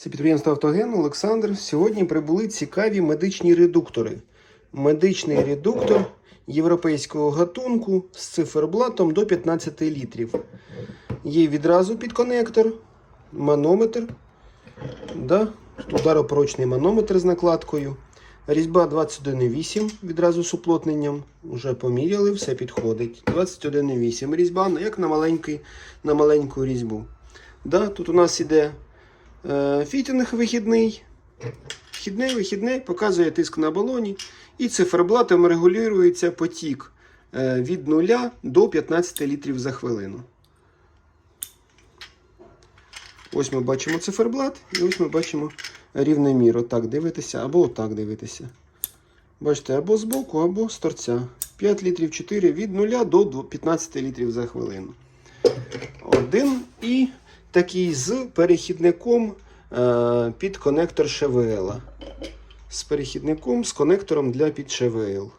Це підприємство Автоген Олександр. Сьогодні прибули цікаві медичні редуктори. Медичний редуктор європейського гатунку з циферблатом до 15 літрів. Є відразу підконектор, манометр. Да? Ударопрочний манометр з накладкою. Різьба 21,8 відразу з уплотненням. Уже поміряли, все підходить. 21,8 різьба, як на, маленький, на маленьку різьбу. Да? Тут у нас іде фітінг вихідний. Вхідне, вихідне, показує тиск на балоні. І циферблатом регулюється потік е, від 0 до 15 літрів за хвилину. Ось ми бачимо циферблат, і ось ми бачимо рівномір. Отак дивитися, або отак дивитися. Бачите, або з боку, або з торця. 5 літрів 4 від 0 до 15 літрів за хвилину. Один і такий з перехідником е, під конектор ШВЛ. З перехідником з конектором для під ШВЛ.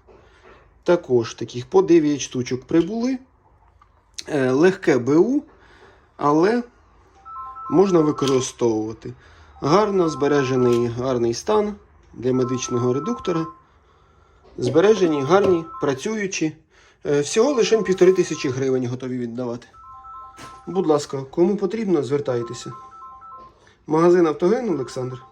Також таких по 9 штучок прибули. Е, легке БУ, але можна використовувати. Гарно збережений гарний стан для медичного редуктора. Збережені, гарні, працюючі. Е, Всього лише півтори тисячі гривень готові віддавати. Будь ласка, кому потрібно, звертайтеся. Магазин Автоген Олександр.